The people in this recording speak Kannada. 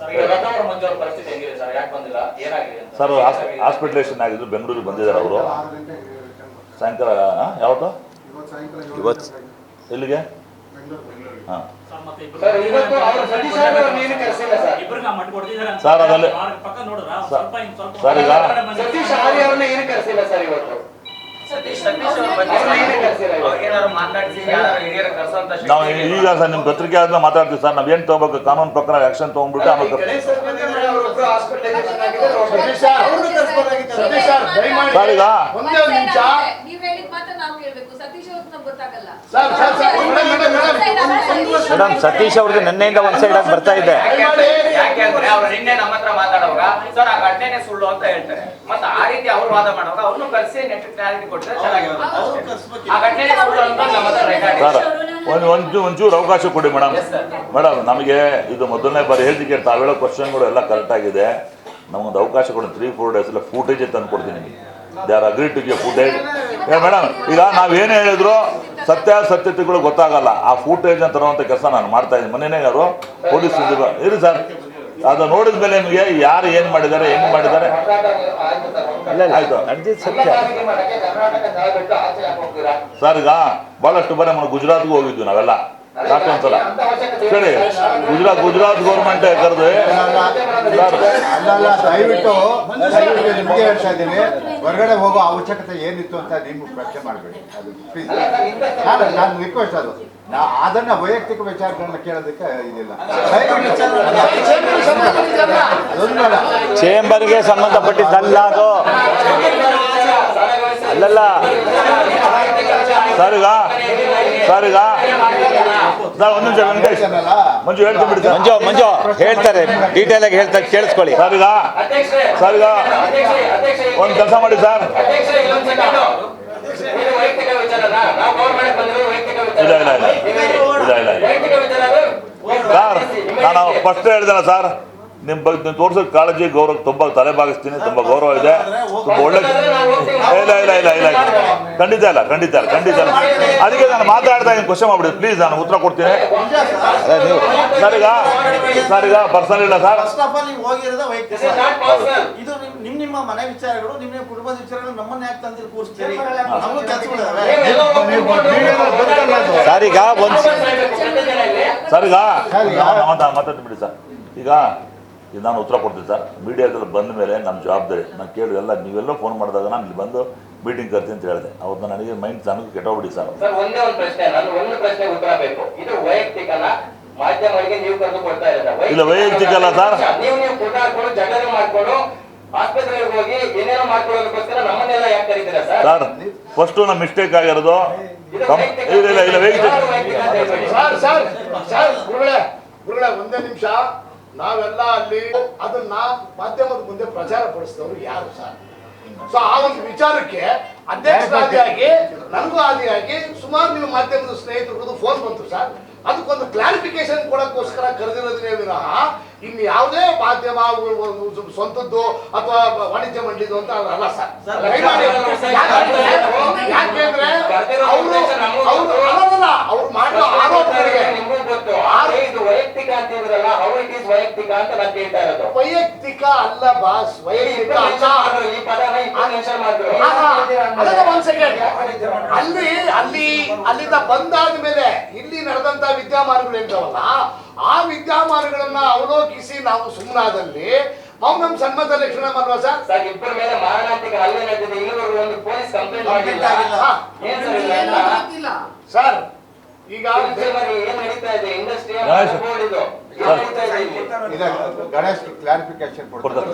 ಸರ್? ಯಾಕೆ ಬಂದಿಲ್ಲ? ಏನಾಗಿದೆ ಅಂತ? ಸರ್ ಹಾಸ್ಪಿಟಲೇಷನ್ ಆಗಿದ್ದು ಬೆಂಗಳೂರಿಗೆ ಬಂದಿದ್ದಾರೆ ಅವರು. ಸಾಯಂಕಾಲ ಯಾವತ್ತು? ಇವತ್ತು. ಎಲ್ಲಿಗೆ? ಹಾಂ. ಸರ್ ಇವತ್ತು ಅವರು ಸತೀಶ್ ಅವ್ರನ್ನ ಏನು ಕರೆಸಿಲ್ಲ ಸರ್? ಸರ್, ಅದಲ್ಲಿ- ಸರ್ ಈಗ ನಾವು? ಈಗ ಸರ್ ನಿಮ್ಮ ಪತ್ರಿಕೆ ಆದ್ಮೇಲೆ ಮಾತಾಡ್ತೀವಿ ಸರ್ ನಾವೇನು ತಗೋಬೇಕು ಕಾನೂನು ಪ್ರಕಾರ ಆಕ್ಷನ್ ತಗೊಂಡ್ಬಿಟ್ಟು ಆಮೇಲೆ ಕರ್- ಗಣೇಶ್ ಸರ್ಕಲ್ನಲ್ಲಿ ಅವರೊಬ್ರು hospitalization ಸತೀಶ್ ಸರ್, ಅವ್ರನ್ನ ಕರ್ಸ್ಬೋದಾಗಿತ್ತು. ಸತೀಶ್ ಸರ್, ದಯಮಾಡಿ. ಈಗ ಒಂದೇ ಒಂದು ನಿಮಿಷ ನೀವ್ ಹೇಳಿದ ಮಾತ್ರ ನಾವು ಕೇಳ್ಬೇಕು ಸತೀಶ್ ಅವ್ರದ್ದು ನಮ್ಗೆ ಗೊತ್ತಾಗಲ್ಲ sir, sir, sir, madam, Satish ಅವ್ರದ್ದು ನಿನ್ನೆಯಿಂದ ಒಂದ್ ಸೈಡ್ ಆಗಿ ಬರ್ತಾ ಇದೆ ಮಾತಾಡುವಾಗ ಸರ್ ಆ ಘಟನೆ ಸುಳ್ಳು ಅಂತ ಹೇಳ್ತಾರೆ. ಮತ್ತೆ ಆ ರೀತಿ ಅವ್ರು ವಾದ ಮಾಡುವಾಗ ಅವ್ರನ್ನು ಕರೆಸಿ ನೆಟ್ ಕ್ಲಾರಿಟಿ ಕೊಟ್ಟರೆ ಚೆನ್ನಾಗಿರುತ್ತೆ. ಆ ಘಟನೆ ಸುಳ್ಳು ಅಂತ ನಮ್ಮ ಹತ್ರ ರೆಕಾರ್ಡ್ ಸರ್ ಒಂದು ಒಂದು ಒಂಚೂರು ಅವಕಾಶ ಕೊಡಿ ಮೇಡಮ್ ಮೇಡಮ್ ನಮಗೆ ಇದು ಮೊದಲನೇ ಬಾರಿ ಹೇಳ್ತಿಕ್ಕೆ ತಾವು ಹೇಳೋ ಕ್ವಶನ್ಗಳು ಎಲ್ಲ ಕರೆಕ್ಟ್ ಆಗಿದೆ. ನಮಗೊಂದು ಅವಕಾಶ ಕೊಡಿ ತ್ರೀ ಫೋರ್ ಡೇಸ್ ಎಲ್ಲ ಫೂಟೇಜ್ ತಂದು ಕೊಡ್ತೀನಿ ನಿಮಗೆ. They are agree to give footage ಏ ಮೇಡಮ್ ಈಗ ನಾವೇನು ಹೇಳಿದ್ರು ಸತ್ಯಾಸತ್ಯತೆಗಳು ಗೊತ್ತಾಗಲ್ಲ. ಆ ಫೂಟೇಜ್ ತರುವಂಥ ಕೆಲಸ ನಾನು ಮಾಡ್ತಾ ಇದ್ದೀನಿ. ಮೊನ್ನೆನೇ ಅವರು ಪೊಲೀಸ್ ಇರಿ ಸರ್ ಅದು ನೋಡಿದ ಮೇಲೆ ನಿಮಗೆ ಯಾರು ಏನು ಮಾಡಿದ್ದಾರೆ ಹೆಂಗ್ ಮಾಡಿದ್ದಾರೆ ಆಯ್ತು ಸರ್, ಈಗ ಬಹಳಷ್ಟು ಬಾರಿ ನಮ್ಮ ಗುಜರಾತ್ಗೂ ಹೋಗಿದ್ವಿ ನಾವೆಲ್ಲ ಅವಶ್ಯಕತೆ ಸರಿ ಗುಜರಾತ್ ಗುಜರಾತ್ ಗೌರ್ಮೆಂಟ್ ಕರೆದು ಸರ್ ಅಲ್ಲಲ್ಲ ದಯವಿಟ್ಟು ದಯವಿಟ್ಟು ನಿಮಗೆ ಹೇಳ್ತಾ ಇದ್ದೀನಿ ಹೊರಗಡೆ ಹೋಗೋ ಅವಶ್ಯಕತೆ ಏನಿತ್ತು ಅಂತ ನೀವು ಪ್ರಶ್ನೆ ಮಾಡಬೇಡಿ ಅದು ಪ್ಲೀಸ್ ನಾನು ನಾನು ರಿಕ್ವೆಸ್ಟ್ ಅದು ನಾ ಅದನ್ನ ವೈಯಕ್ತಿಕ ವಿಚಾರಗಳನ್ನ ಕೇಳೋದಕ್ಕೆ ಇದಿಲ್ಲ. ಚೇಂಬರ್ಗೆ ಸಂಬಂಧಪಟ್ಟಿದ್ದಲ್ಲ ಅದು. ಅಲ್ಲಲ್ಲ. ಸರ್ ಸರ್ಗ? ಸರ್ ಈಗ ಸರ್ ಒಂದು ನಿಮಿಷ. ವೆಂಕಟೇಶ್ ಮಂಜು ಹೇಳ್ತೀನಿ ಬಿಡ್ತಾರೆ ಮಂಜು ಮಂಜು ಹೇಳ್ತಾರೆ. ಡೀಟೇಲ್ ಆಗಿ ಹೇಳ್ತಾರೆ ಕೇಳಿಸ್ಕೊಳ್ಳಿ. ಸರ್ ಸರ್ಗ? ಅಧ್ಯಕ್ಷರೇ ಸರ್ ಈಗ ಅಧ್ಯಕ್ಷರೇ ಅಧ್ಯಕ್ಷರೇ ಒಂದು ಕೆಲಸ ಮಾಡಿ ಸರ್. ಇಲ್ಲ ಇಲ್ಲ ಇಲ್ಲ. ಸರ್ ನಾನು ಫಸ್ಟ್ ಹೇಳ್ದಲ್ಲ ಸರ್. ನಿಮ್ಮ ಬಗ್ಗೆ ನೀವು ತೋರ್ಸೋ ಕಾಳಜಿ ಗೌರವ ತುಂಬ ತಲೆಬಾಗಿಸ್ತೀನಿ ತುಂಬ ಗೌರವ ಇದೆ. ತುಂಬ ಒಳ್ಳೆ ಇಲ್ಲ ಇಲ್ಲ ಇಲ್ಲ ಇಲ್ಲ ಖಂಡಿತ ಇಲ್ಲ ಖಂಡಿತ ಇಲ್ಲ ಖಂಡಿತ ಇಲ್ಲ. ಅದಕ್ಕೆ ನಾನು ಮಾತಾಡ್ತಾ ಇದ್ದೀನಿ ಕ್ವಶನ್ ಮಾಡ್ಬಿಡಿ. ಪ್ಲೀಸ್ ನಾನು ಉತ್ತರ ಕೊಡ್ತೀನಿ. ನೀವು ಸರ್ ಈಗ ಸರ್ ಈಗ ಪರ್ಸನಲ್ ಇಲ್ಲ ಸರ್. ಫಸ್ಟ್ ಆಫ್ ಆಲ್ ನೀವು ಹೋಗಿರೋದೇ ವೈಯಕ್ತಿಕ. This is not personal. ಇದು ನಿಮ್ ನಿಮ್ ನಿಮ್ಮ ಮನೆ ವಿಚಾರಗಳು ನಿಮ್ಮ ನಿಮ್ಮ ಕುಟುಂಬದ ವಿಚಾರಗಳು ನಮ್ಮನ್ನ ಯಾಕೆ ತಂದಿಲ್ ಕೂರಿಸ್ತೀರಿ ನಮಗೂ ಕೆಲಸಗಳಿದಾವೆ ನೀವೆಲ್ಲೋ ಬದುಕಲ್ಲ ಅದು. ಸರ್ ಈಗ ಒಂದ್ ಸರ್ ಈಗ ಸರ್, ಮಾತಾ- ಮಾತಾಡ್ತೀನಿ ಬಿಡಿ ಸರ್. ಈಗ ಈಗ ನಾನು ಉತ್ತರ ಕೊಡ್ತೀನಿ ಸರ್. ಮೀಡಿಯಾದಲ್ಲಿ ಬಂದ ಮೇಲೆ ನಮ್ಮ ಜವಾಬ್ದಾರಿ. ನಾನು ಕೇಳಿ ಎಲ್ಲ ನೀವೆಲ್ಲ ಫೋನ್ ಮಾಡಿದಾಗ ನಾನು ಇಲ್ಲಿ ಬಂದು ಮೀಟಿಂಗ್ ಕರ್ತೀನಿ ಅಂತ ಹೇಳಿದೆ. ಅವತ್ತು ನನಗೆ ಮೈಂಡ್ ನನಗೆ ಕೆಟ್ಟೋಗ್ಬಿಡಿ ಸರ್. ಸರ್ ಒಂದೇ ಒಂದು ಪ್ರಶ್ನೆ. ನಾನು ಒಂದು ಪ್ರಶ್ನೆ ಉತ್ತರ ಬೇಕು. ಇದು ವೈಯಕ್ತಿಕನ ಮಾಧ್ಯಮಗಳಿಗೆ ನೀವು ಕರೆದು ಕೊಡ್ತಾ ಇರೋದ. ಇಲ್ಲ, ವೈಯಕ್ತಿಕ ಅಲ್ಲ ಸರ್. ನೀವು ನೀವು ಫೋಟೋ ಹಾಕೊಂಡು ಜಗಳ ಮಾಡ್ಕೊಂಡು ಆಸ್ಪತ್ರೆಗೆ ಹೋಗಿ ಏನೇನೋ ಮಾಡ್ಕೊಳ್ಳೋದಕ್ಕೋಸ್ಕರ ನಮ್ಮನ್ನೆಲ್ಲ ಯಾಕೆ ಕರೀತೀರಾ ಸರ್? ಸರ್ ಫಸ್ಟು ನಮ್ಮ ಮಿಸ್ಟೇಕ್ ಆಗಿರೋದು. ಇದು. ಇಲ್ಲ ಇಲ್ಲ ಇಲ್ಲ ವೈಯಕ್ತಿಕ. ಸರ್ ಸರ್ ಸರ್ ಗುರುಗಳೇ ಗುರುಗಳೇ ಒಂದೇ ನಿಮಿಷ. ನಾವೆಲ್ಲ ಅಲ್ಲಿ ಅದನ್ನ ಮಾಧ್ಯಮದ ಮುಂದೆ ಪ್ರಚಾರ ಪಡಿಸಿದವರು ಯಾರು ಸರ್ ಸೊ ಆ ಒಂದು ವಿಚಾರಕ್ಕೆ ಅಧ್ಯಕ್ಷರಾದಿಯಾಗಿ ನನಗೂ ಆದಿಯಾಗಿ ಸುಮಾರು ನೀವು ಮಾಧ್ಯಮದ ಸ್ನೇಹಿತರು ಫೋನ್ ಬಂತು ಸರ್ ಅದಕ್ಕೊಂದು ಕ್ಲಾರಿಫಿಕೇಶನ್ ಕೊಡಕ್ಕೋಸ್ಕರ ಕರೆದಿರೋದನ್ನೇ ವಿನಃ ಇನ್ನು ಯಾವುದೇ ಮಾಧ್ಯಮ ಸ್ವಂತದ್ದು ಅಥವಾ ವಾಣಿಜ್ಯ ಮಂಡಳಿದು ಅಂತ ಅಲ್ಲ ಸರ್ ದಯಮಾಡಿ ಯಾಕಂದ್ರೆ ಯಾಕೆಂದ್ರೆ ಅವರು ಅವರು ಅಲ್ಲಲ್ಲ ಅವ್ರು ಮಾಡೋ ಆರೋಪಗಳಿಗೆ ನಿಮಗೂ ಗೊತ್ತು ಆದ್ರೆ ಇದು ವೈಯಕ್ತಿಕ ಅಂತ ಇದ್ರಲ್ಲ ಹೌ ಇಟ್ ಈಸ್ ವೈಯಕ್ತಿಕ ಅಂತ ಇರೋದು. ವೈಯಕ್ತಿಕ ಅಲ್ಲ ಬಾಸ್ ವೈಯಕ್ತಿಕ ಅಲ್ಲ. ಈ ಪದನ ಇಪ್ಪತ್ತು ನಿಮಿಷ ಮಾಡಿದ್ರು. ಒಂದ್ ಸೆಕೆಂಡ್ ಅಲ್ಲಿ ಅಲ್ಲಿ ಅಲ್ಲಿಂದ ಬಂದಾದ ಮೇಲೆ ಇಲ್ಲಿ ನಡೆದಂತ ವಿದ್ಯಮಾನಗಳು ಇರ್ತಾವಲ್ಲ ಆ ವಿದ್ಯಮಾನಗಳನ್ನ ಅವಲೋಕಿಸಿ ನಾವು ಸುಮ್ಮನಾದಲ್ಲಿ ಮೌನಂ ಸನ್ಮತ ಲಕ್ಷಣ ಮಾಡುವ ಸರ್ ಸರ್ ಇಬ್ಬರ ಮೇಲೆ ಮಾರಣಾಂತಿಕ ಹಲ್ಲೆ ನಡೆದಿದೆ. ಇಲ್ಲಿವರೆಗೂ ಒಂದು ಪೊಲೀಸ್ ಕಂಪ್ಲೇಂಟ್ ಮಾಡಿಲ್ಲ ಹಾ. ಏನ್ ಸರ್ ಇಲ್ಲ ಏನೂ ಗೊತ್ತಿಲ್ಲ ಸರ್ ಈಗ ಏನ್ ನಡೀತಾ ಇದೆ? ಇಂಡಸ್ಟ್ರಿಯಲ್ ಗಣೇಶ್. ಇದು. ಏನ್ ನಡೀತಾ ಇದೆ ಗಣೇಶ್ ಕ್ಲಾರಿಫಿಕೇಶನ್ ಕೊಡ್ತಾರೆ.